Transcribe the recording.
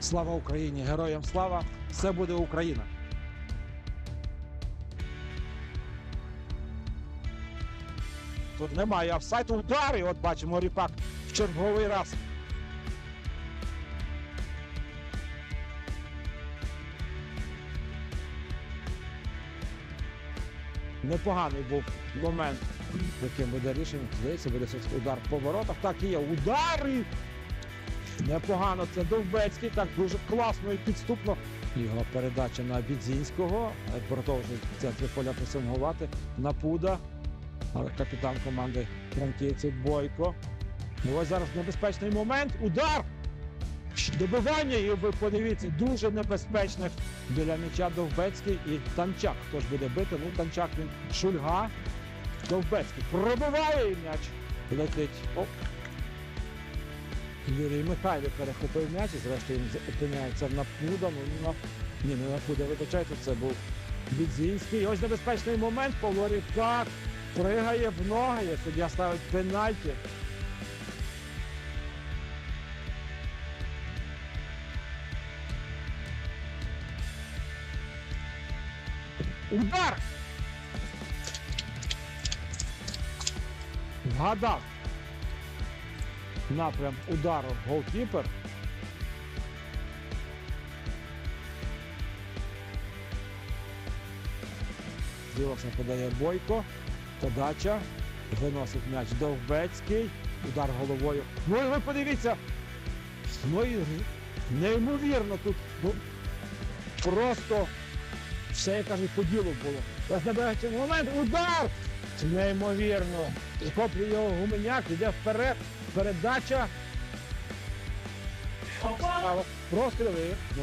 Слава Україні! Героям слава! Все буде Україна! Тут немає офсайду удари. От бачимо Ріпак в черговий раз. Непоганий був момент, яким буде рішення. Здається, буде удар по воротах. Так і є. Удари! Непогано. Це Довбецький. Так дуже класно і підступно. Його передача на Бідзінського. Е, Продовжує в центрі поля пресингувати. На Пуда. Але капітан команди франківців Бойко. І ось зараз небезпечний момент. Удар! Добивання, і ви подивіться, дуже небезпечне біля м'яча Довбецький і Танчак. Хто ж буде бити? Ну, Танчак він Шульга. Довбецький пробиває і м'яч. Летить. Оп. Юрій Михайло перехопив м'яч і зрештою він опиняється на Пуда. Ну. Ні, не на Пуда, вибачайте, це був Відзінський. Ось небезпечний момент. Павло Рівкак пригає в ноги. Суддя ставить пенальті. Удар! Вгадав напрям удару голкіпер. Зіловся подає Бойко. Подача. Виносить м'яч Довбецький. Удар головою. Ну і ви подивіться. Ну і неймовірно тут. Ну, просто все, як кажуть, по ділу було. Ось набирається момент, удар! Неймовірно. Захоплює його гуменяк, йде вперед. Передача. Простріли. Ну,